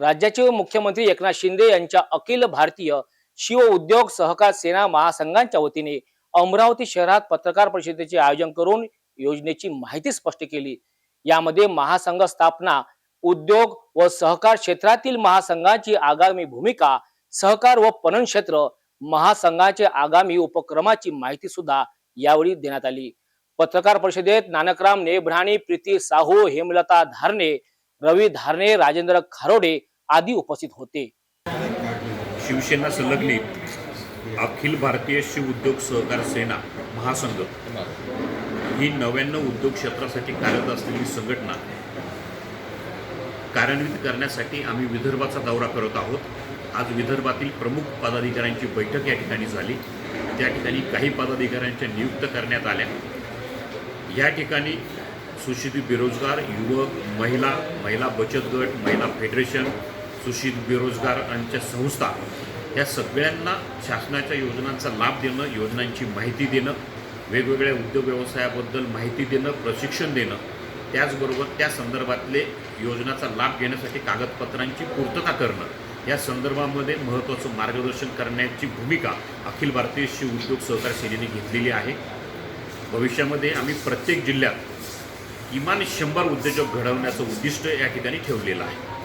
राज्याचे मुख्यमंत्री एकनाथ शिंदे यांच्या अखिल भारतीय शिव उद्योग सहकार सेना महासंघांच्या वतीने अमरावती शहरात पत्रकार परिषदेचे आयोजन करून योजनेची माहिती स्पष्ट केली. यामध्ये महासंघ स्थापना उद्योग व सहकार क्षेत्रातील महासंघाची आगामी भूमिका सहकार व पणन क्षेत्र महासंघाचे आगामी उपक्रमाची माहिती सुद्धा यावेळी देण्यात आली. पत्रकार परिषदेत नानकराम नेभ्राणी प्रीती साहू हेमलता धारणे रवी धारणे राजेंद्र खारोडे आदी उपस्थित होते. शिवसेना संलग्नित अखिल भारतीय शिव उद्योग सहकार सेना महासंघ ही नव्याण्णव उद्योग क्षेत्रासाठी कार्यरत असलेली संघटना कार्यान्वित करण्यासाठी आम्ही विदर्भाचा दौरा करत आहोत. आज विदर्भातील प्रमुख पदाधिकाऱ्यांची बैठक या ठिकाणी झाली. त्या ठिकाणी काही पदाधिकाऱ्यांच्या नियुक्त करण्यात आल्या. या ठिकाणी सुशिक्षित बेरोजगार युवक महिला महिला बचत गट महिला फेडरेशन सुशिक्षित बेरोजगारांच्या संस्था या सगळ्यांना शासनाच्या योजनांचा लाभ देणं योजनांची माहिती देणं वेगवेगळ्या उद्योग व्यवसायाबद्दल माहिती देणं प्रशिक्षण देणं त्याचबरोबर त्या संदर्भातले योजनाचा लाभ घेण्यासाठी कागदपत्रांची पूर्तता करणं या संदर्भामध्ये महत्त्वाचं मार्गदर्शन करण्याची भूमिका अखिल भारतीय शिव उद्योग सहकार सेनेने घेतलेली आहे. भविष्यामध्ये आम्ही प्रत्येक जिल्ह्यात किमान शंभर उद्योजक घडवण्याचं उद्दिष्ट या ठिकाणी ठेवलेलं आहे.